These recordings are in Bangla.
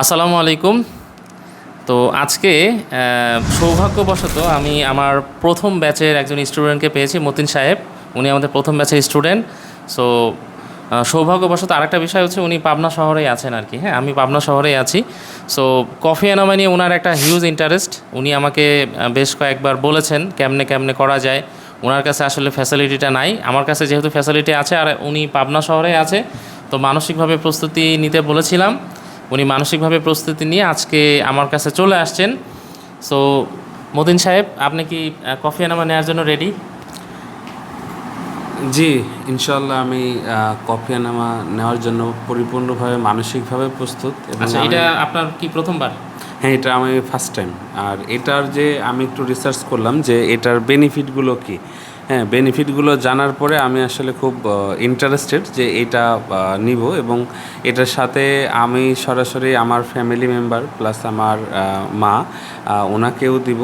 আসসালামু আলাইকুম। তো আজকে সৌভাগ্যবশত আমি আমার প্রথম ব্যাচের একজন স্টুডেন্টকে পেয়েছি, মতিন সাহেব। উনি আমাদের প্রথম ব্যাচের স্টুডেন্ট। সো সৌভাগ্যবশত আরেকটা বিষয় হচ্ছে উনি পাবনা শহরেই আছেন আর কি। হ্যাঁ আমি পাবনা শহরেই আছি। সো, কফি এনামা নিয়ে ওনার একটা হিউজ ইন্টারেস্ট উনি আমাকে বেশ কয়েকবার বলেছেন কেমনে কেমনে করা যায়। ওনার কাছে আসলে ফ্যাসিলিটিটা নাই। আমার কাছে যেহেতু ফ্যাসিলিটি আছে আর উনি পাবনা শহরে আছে, তো মানসিকভাবে প্রস্তুতি নিতে বলেছিলাম। উনি মানসিকভাবে প্রস্তুতি নিয়ে আজকে আমার কাছে চলে আসছেন। সো মতিন সাহেব আপনি কি কফি এনামা নেওয়ার জন্য রেডি জি ইনশাল্লাহ আমি কফি আনামা নেওয়ার জন্য পরিপূর্ণভাবে মানসিকভাবে প্রস্তুত আচ্ছা এটা আপনার কি প্রথমবার? হ্যাঁ এটা আমি ফার্স্ট টাইম আর এটার যে আমি একটু রিসার্চ করলাম যে এটার বেনিফিটগুলো কি? হ্যাঁ বেনিফিটগুলো জানার পরে আমি আসলে খুব ইন্টারেস্টেড যে এটা নিব এবং এটার সাথে আমি সরাসরি আমার ফ্যামিলি মেম্বার প্লাস আমার মা ওনাকেও দিব।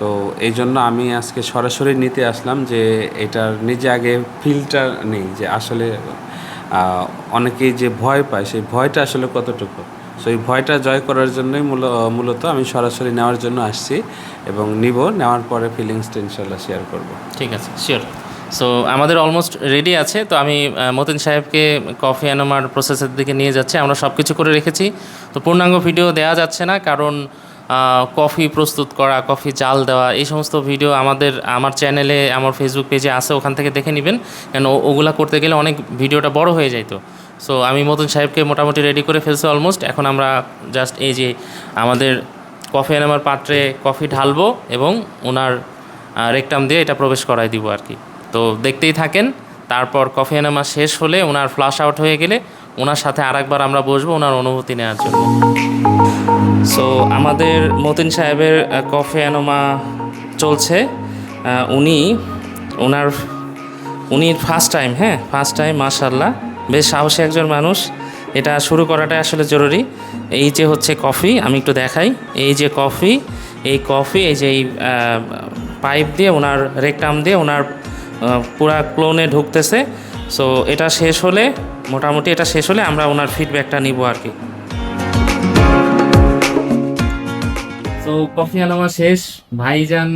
তো এই জন্য আমি আজকে সরাসরি নিতে আসলাম যে এটার নিজে আগে ফিলটা নেই যে আসলে অনেকেই যে ভয় পায়, সেই ভয়টা আসলে কতটুকু? সো এই ভয়টা জয় করার জন্যই মূল- মূলত আমি সরাসরি নেওয়ার জন্য আসছি এবং নিব, নেওয়ার পরে ফিলিংসটা ইনশাল্লাহ শেয়ার করব। ঠিক আছে শিওর সো আমাদের অলমোস্ট রেডি আছে, তো আমি মতিন সাহেবকে কফি এনামার প্রসেসের দিকে নিয়ে যাচ্ছি, আমরা সব কিছু করে রেখেছি। তো পূর্ণাঙ্গ ভিডিও দেওয়া যাচ্ছে না, কারণ কফি প্রস্তুত করা কফি জাল দেওয়া, এই সমস্ত ভিডিও আমাদের, আমার চ্যানেলে আমার ফেসবুক পেজে আছে, ওখান থেকে দেখে নেবেন। কেন ওগুলা করতে গেলে অনেক ভিডিওটা বড় হয়ে যাইতো সো আমি মতন সাহেবকে মোটামুটি রেডি করে ফেলছি অলমোস্ট এখন আমরা জাস্ট এই যে আমাদের কফি এনামার পাত্রে কফি ঢালবো এবং ওনার রেকটাম দিয়ে এটা প্রবেশ করাই দিব আর কি। তো দেখতেই থাকেন, তারপর কফি এনামা শেষ হলে ওনার ফ্লাশ আউট হয়ে গেলে ওনার সাথে আরেকবার আমরা বসবো ওনার অনুভূতি নেওয়ার জন্য। সো আমাদের মতিন সাহেবের কফি এনামা চলছে। উনি ওনার উনি ফার্স্ট টাইম হ্যাঁ ফার্স্ট টাইম মাশাল্লাহ বেশ সাহসী একজন মানুষ। এটা শুরু করাটাই আসলে জরুরি। এই যে হচ্ছে কফি, আমি একটু দেখাই। এই যে কফি, এই কফি, এই যে এই পাইপ দিয়ে ওনার রেকটাম দিয়ে ওনার পুরা ক্লোনে ঢুকতেছে। সো এটা শেষ হলে, মোটামুটি এটা শেষ হলে আমরা ওনার ফিডব্যাকটা নিব আর কি। তো কফি আনামা শেষ। ভাইজান,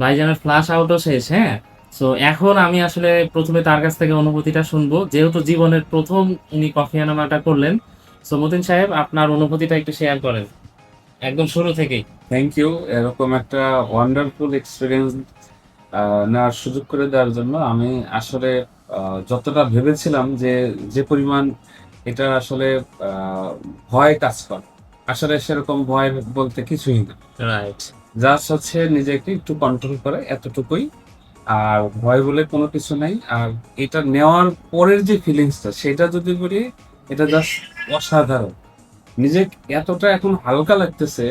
ভাইজানের ফ্লাশ আউটও শেষ হ্যাঁ? সো এখন আমি আসলে প্রথমে তার কাছ থেকে অনুভূতিটা শুনব। যেহেতু জীবনের প্রথম উনি কফি আনামাটা করলেন সো মতিন সাহেব আপনার অনুভূতিটা একটু শেয়ার করেন। একদম শুরু থেকেই। থ্যাংক ইউ এরকম একটা ওয়ান্ডারফুল এক্সপিরিয়েন্স নেওয়ার সুযোগ করে দেওয়ার জন্য আমি আসলে যতটা ভেবেছিলাম যে যে পরিমাণ এটা আসলে ভয় কাজ করে। আসলে সেরকম ভয় বলতে কিছুই না। রাইট জাস্ট হচ্ছে নিজেকে একটু কন্ট্রোল করে এতটুকুই। আর ভয় বলে কোনো কিছু নাই। আর এটা নেওয়ার পরের যে ফিলিংসটা সেটা যদি বলি এটা জাস্ট অসাধারণ। নিজে এতটা এখন হালকা লাগতেছে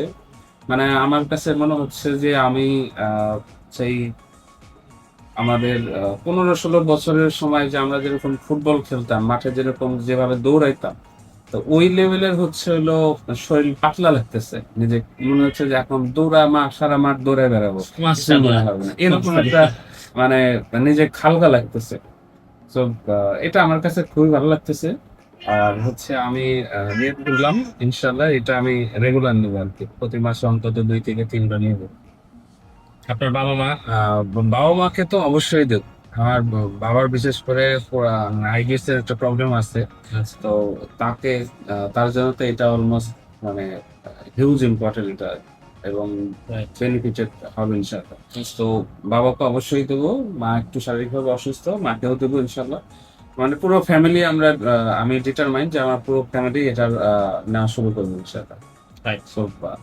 মানে আমার কাছে মনে হচ্ছে যে আমি সেই আমাদের পনেরো ষোলো বছরের সময় যে আমরা যেরকম ফুটবল খেলতাম মাঠে যেরকম যেভাবে দৌড়াইতাম তো ওই লেভেলের হচ্ছে হলো শরীর পাতলা লাগতেছে। নিজে মনে হচ্ছে যে এখন দৌড়া মাঠ সারা মাঠ দৌড়ে বেড়াবো। কিছুই হবে না। এরকম একটা মানে নিজে খালকা লাগতেছে। তো এটা আমার কাছে খুবই ভালো লাগতেছে। আর হচ্ছে আমি আহ, নিয়ে করলাম ইনশাল্লাহ এটা আমি রেগুলার নেব আর কি। প্রতি মাসে অন্তত দুই থেকে তিনবার নেব। আপনার বাবা মা বাবা মাকে তো অবশ্যই দেব। আমার বাবার বিশেষ করে আইবিএস এর একটা প্রবলেম আছে। তো তাকে তার জন্য তো এটা অলমোস্ট মানে হিউজ ইম্পর্টেন্ট এটা। এবং বেনিফিটেড হবে ইনশাল্লাহ তো বাবাকে অবশ্যই দেবো মা একটু শারীরিকভাবে অসুস্থ মাকেও দেবো ইনশাল্লাহ মানে পুরো ফ্যামিলি আমরা আমি ডিটারমাইন্ড যে আমার পুরো ফ্যামিলি এটা নেওয়া শুরু করব ইনশাল্লাহ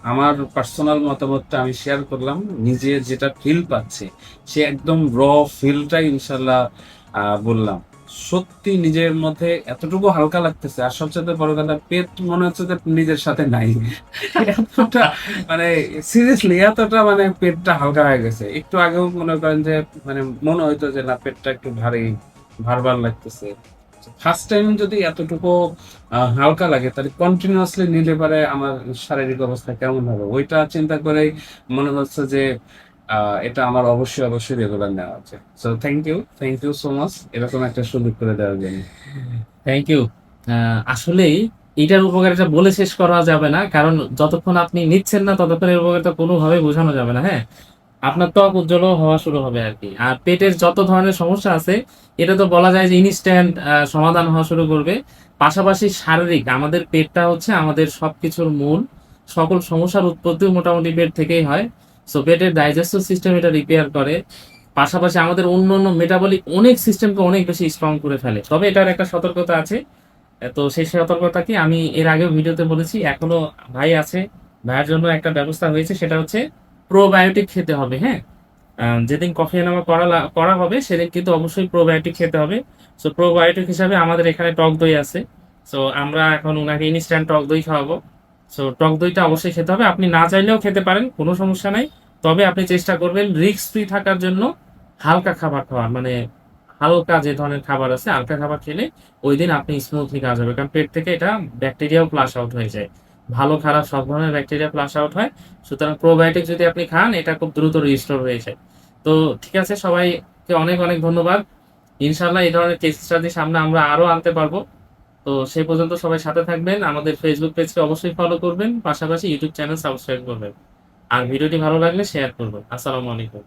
আমার পার্সোনাল মতামতটা আমি শেয়ার করলাম নিজে যেটা ফিল পাচ্ছে সে একদম র ফিলটাই ইনশাল্লাহ আহ, বললাম। সত্যি নিজের মধ্যে এতটুকু হালকা লাগতেছে, আর সবচেয়ে বড় কথা, পেট মনে হচ্ছে যে নিজের সাথে নাই। এতটা মানে সিরিয়াসলি এতটা মানে পেটটা হালকা হয়ে গেছে। একটু আগেও মনে করেন যে মানে মনে হইতো যে, না, পেটটা একটু ভারী ভারবার লাগতেছে। ফার্স্ট টাইম যদি এতটুকু হালকা লাগে, তাহলে কন্টিনিউয়াসলি নিলে পারে আমার শারীরিক অবস্থা কেমন হবে? ওইটা চিন্তা করেই মনে হচ্ছে যে এটা আমার অবশ্যই অবশ্যই রেগুলার নেওয়া আছে। So thank you thank you so much এরকম একটা সুযোগ করে দেওয়ার জন্য। থ্যাংক ইউ আসলেই এটার উপকারিতা বলে শেষ করা যাবে না, কারণ যতক্ষণ আপনি নিচ্ছেন না ততক্ষণ এর উপকারিতা কোনোভাবে বোঝানো যাবে না হ্যাঁ? আপনার ত্বক উজ্জ্বল হওয়া শুরু হবে আর কি। আর পেটের যত ধরনের সমস্যা আছে, এটা তো বলা যায় যে ইনস্ট্যান্ট সমাধান হওয়া শুরু করবে। পাশাপাশি শারীরিক, আমাদের পেটটা হচ্ছে আমাদের সবকিছুর মূল। সকল সমস্যার উৎপত্তিও মোটামুটি পেট থেকেই হয়। সো পেটের ডাইজেস্টিভ সিস্টেম এটা রিপেয়ার করে। পাশাপাশি আমাদের অন্য অন্য মেটাবলিক অনেক সিস্টেমকে অনেক বেশি স্ট্রং করে ফেলে। তবে এটার একটা সতর্কতা আছে। তো সেই সতর্কতা কি? আমি এর আগেও ভিডিওতে বলেছি, এখনও ভাই আছে, ভাইয়ের জন্য একটা ব্যবস্থা হয়েছে, সেটা হচ্ছে প্রোবায়োটিক খেতে হবে হ্যাঁ? যেদিন কফি এনামা করা করা হবে, সেদিন কিন্তু অবশ্যই প্রোবায়োটিক খেতে হবে। সো প্রোবায়োটিক হিসাবে আমাদের এখানে টক দই আছে। সো আমরা এখন ওনাকে ইনস্ট্যান্ট টক দই খাওয়াবো। সো টক দইটা অবশ্যই খেতে হবে। আপনি না চাইলেও খেতে পারেন, কোনো সমস্যা নাই। তবে আপনি চেষ্টা করবেন রিস্ক ফ্রি থাকার জন্য হালকা খাবার খাওয়ার মানে হালকা যে ধরনের খাবার আছে, হালকা খাবার খেলে ওই দিন আপনি স্মুথলি কাজ হবে কারণ পেট থেকে এটা ব্যাকটেরিয়াও ফ্লাশ আউট হয়ে যায়। ভালো, খারাপ সব ধরনের ব্যাকটেরিয়া ফ্লাশ আউট হয়। সুতরাং প্রোবায়োটিক যদি আপনি খান, এটা খুব দ্রুত রিস্টোর হয়ে যায়। তো, ঠিক আছে, সবাইকে অনেক অনেক ধন্যবাদ। ইনশাল্লাহ এই ধরনের কেস স্টাডি সামনে আমরা আরও আনতে পারব। তো সেই পর্যন্ত সবাই সাথে থাকবেন। আমাদের ফেসবুক পেজকে অবশ্যই ফলো করবেন। পাশাপাশি ইউটিউব চ্যানেল সাবস্ক্রাইব করবেন। আর ভিডিওটি ভালো লাগলে শেয়ার করবেন। আসসালামু আলাইকুম।